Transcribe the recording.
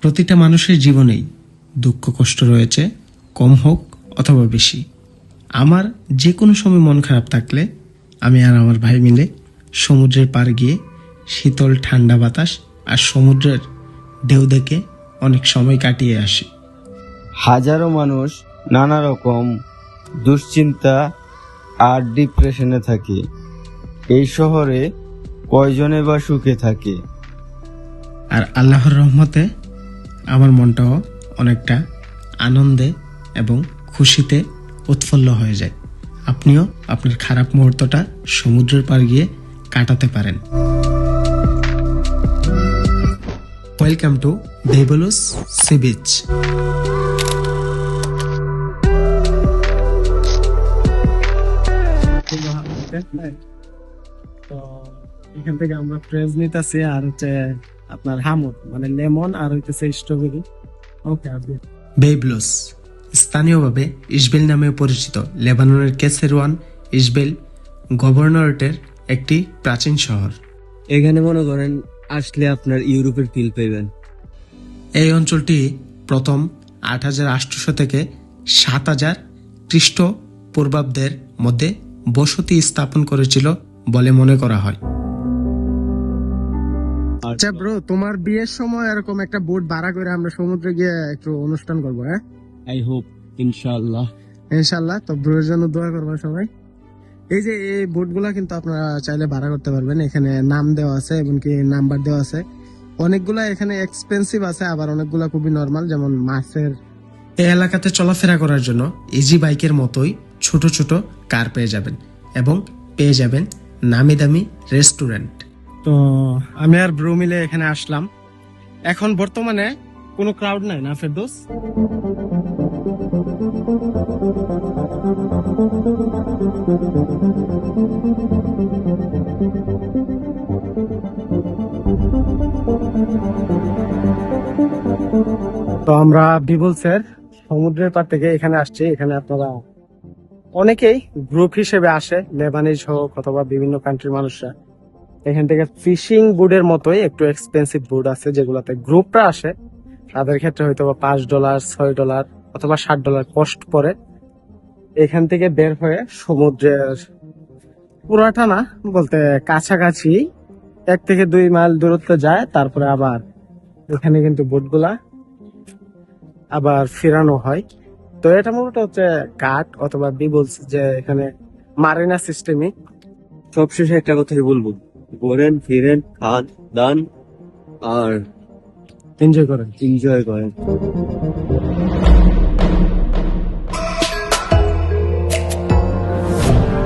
প্রতিটা মানুষের জীবনেই দুঃখ কষ্ট রয়েছে কম হোক অথবা বেশি। আমার যে কোনো সময় মন খারাপ থাকলে আমি আর আমার ভাই মিলে সমুদ্রের পার গিয়ে শীতল ঠান্ডা বাতাস আর সমুদ্রের ঢেউ দেখে অনেক সময় কাটিয়ে আসি। হাজারো মানুষ নানা রকম দুশ্চিন্তা আর ডিপ্রেশনে থাকে। এই শহরে কয়জনে বা সুখে থাকে? আর আল্লাহর রহমতে আমার মনটাও অনেকটা আনন্দে এবং খুশিতে উৎফুল্ল হয়ে যায়। আপনিও আপনার খারাপ মুহূর্তটা সমুদ্রের পার গিয়ে কাটাতে পারেন। ওয়েলকাম টু ভেবলুস সি বিচ তো এখান থেকে আমরা ফ্রেজ নিতেছি আর হচ্ছে আপনার হামুদ মানে লেমন আর হইতেছে স্ট্রবেরি ওকে আপনি বেবলুস স্থানীয়ভাবে ইসবেল নামেও পরিচিত। লেবাননের কেসেরওয়ান ইসবেল গভর্নরেটের একটি প্রাচীন শহর। এখানে মনে করেন আসলে আপনার ইউরোপের ফিল পাইবেন। এই অঞ্চলটি প্রথম আট হাজার আটশোশো থেকে সাত হাজার খ্রিস্ট পূর্বাব্দের মধ্যে বসতি স্থাপন করেছিল বলে মনে করা হয়। আচ্ছা ব্রো তোমার বিয়ের সময় এরকম একটা বোট ভাড়া করে আমরা সমুদ্রে গিয়ে একটু অনুষ্ঠান করব হ্যাঁ? আই হোপ ইনশাআল্লাহ। ইনশাল্লাহ তো ব্রোর জন্য দোয়া করব সবাই। এই যে এই বোটগুলা কিন্তু আপনারা চাইলে ভাড়া করতে পারবেন এখানে নাম দেওয়া আছে এমনকি নাম্বার দেওয়া আছে। অনেকগুলা এখানে এক্সপেন্সিভ আছে আবার অনেকগুলা খুবই নর্মাল যেমন মাছের এই এলাকাতে চলাফেরা করার জন্য ইজি বাইকের মতোই ছোট ছোট কার পেয়ে যাবেন এবং পেয়ে যাবেন নামি দামি রেস্টুরেন্ট তো আমি আর ব্রো মিলে এখানে আসলাম। এখন বর্তমানে কোনো ক্রাউড নাই না, ফেরদোস? তো আমরা বিবলসের সমুদ্রের পার থেকে এখানে আসছি। এখানে আপনারা অনেকেই গ্রুপ হিসেবে আসে লেবানিজ হোক অথবা বিভিন্ন কান্ট্রির মানুষরা। এখান থেকে ফিশিং বোর্ডের মতোই একটু এক্সপেন্সিভ বোর্ড আছে যেগুলোতে গ্রুপরা আসে। তাদের ক্ষেত্রে হয়তো বা পাঁচ ডলার, ছয় ডলার অথবা ষাট ডলার কষ্ট পড়ে। এখান থেকে বের হয়ে সমুদ্রের পুরাটা না বলতে কাছাকাছি এক থেকে দুই মাইল দূরত্ব যায়, তারপরে আবার এখানে কিন্তু বোটগুলা আবার ফেরানো হয়। তো এটা মূলত হচ্ছে কাঠ অথবা বিবলস যে এখানে মারিনা সিস্টেমই সবশেষে একটা কথাই বলব ঘোরেন ফিরেন খান দান আর এনজয় করেন। এনজয় করেন।